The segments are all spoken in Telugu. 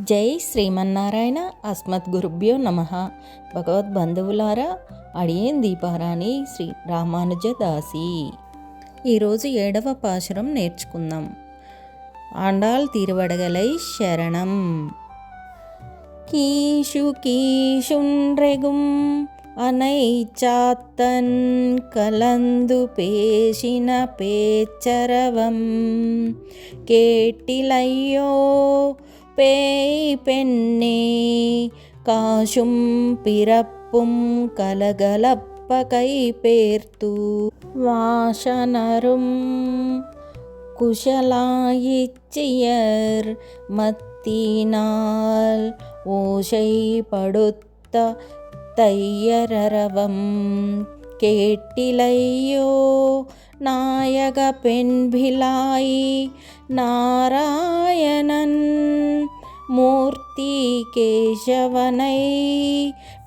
జై శ్రీమన్నారాయణ అస్మత్ గురుభ్యో నమ. భగవద్ బంధువులారా అడియేం దీపారాణి శ్రీ రామానుజ దాసి. ఈరోజు ఏడవ పాశురం నేర్చుకుందాం. ఆండాల్ తిరువడగలై శరణం. కీషు కీషుండ్రెగుం అనైచాత్తన్ కలందు పేసిన పేచరవం కేటిలయ్యో പേയ് പെണ്ണേ കാശും പിറപ്പും കലകലപ്പ കൈപേർത്തു വാശനരും കുശലായിച്ചിയർ മത്തിനാൽ ഓശൈപ്പെടുത്ത തയ്യരവം കേട്ടിലയ്യോ. നായക പെൺഭിലായി நாராயணன் மூர்த்தி கேசவனை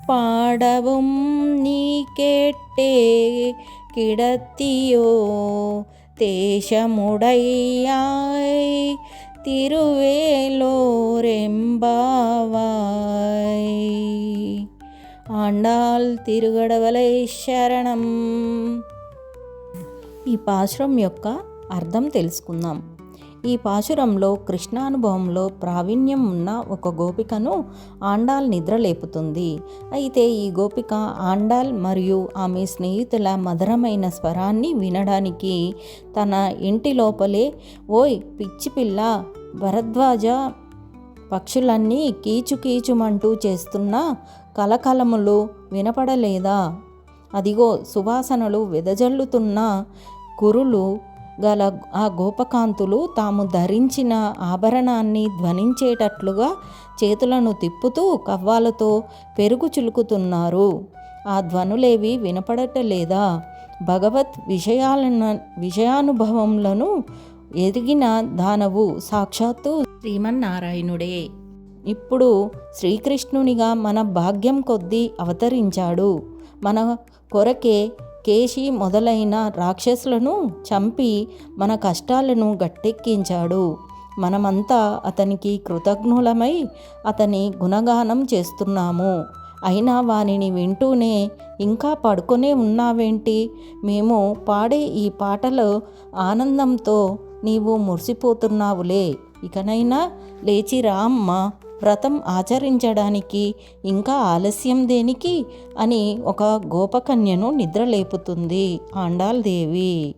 பாடவும் நீ கேட்டே கிடத்தியோ தேசமுடையாய் తిరువేలోరెంబావాయ్ ఆండాల్ తిరుగడవలై శరణం ఈ పాశురం యొక్క అర్థం తెలుసుకుందాం ఈ పాశురంలో కృష్ణానుభవంలో ప్రావీణ్యం ఉన్న ఒక గోపికను ఆండాల్ నిద్రలేపుతుంది అయితే ఈ గోపిక ఆండాల్ మరియు ఆమె స్నేహితుల మధురమైన స్వరాన్ని వినడానికి తన ఇంటి లోపలే ఓయ్ పిచ్చి పిల్ల భరద్వాజ పక్షులన్నీ కీచుకీచుమంటూ చేస్తున్న కలకలములు వినపడలేదా? అదిగో సువాసనలు వెదజల్లుతున్న కురులు గల ఆ గోపకాంతులు తాము ధరించిన ఆభరణాన్ని ధ్వనించేటట్లుగా చేతులను తిప్పుతూ కవ్వాలతో పెరుగు చులుకుతున్నారు. ఆ ధ్వనులేవి వినపడటలేదా? భగవత్ విషయాలను విషయానుభవములను ఎదిగిన దానవు సాక్షాత్తు శ్రీమన్నారాయణుడే. ఇప్పుడు శ్రీకృష్ణునిగా మన భాగ్యం కొద్దీ అవతరించాడు. మన కొరకే కేశి మొదలైన రాక్షసులను చంపి మన కష్టాలను గట్టెక్కించాడు. మనమంతా అతనికి కృతజ్ఞులమై అతని గుణగానం చేస్తున్నాము. అయినా వానిని వింటూనే ఇంకా పడుకొనే ఉన్నావేంటి? మేము పాడే ఈ పాటలు ఆనందంతో నీవు మురిసిపోతున్నావులే. ఇకనైనా లేచి రా అమ్మా. వ్రతం ఆచరించడానికి ఇంకా ఆలస్యం దేనికి? అని ఒక గోపకన్యను నిద్రలేపుతుంది ఆండాల్ దేవి.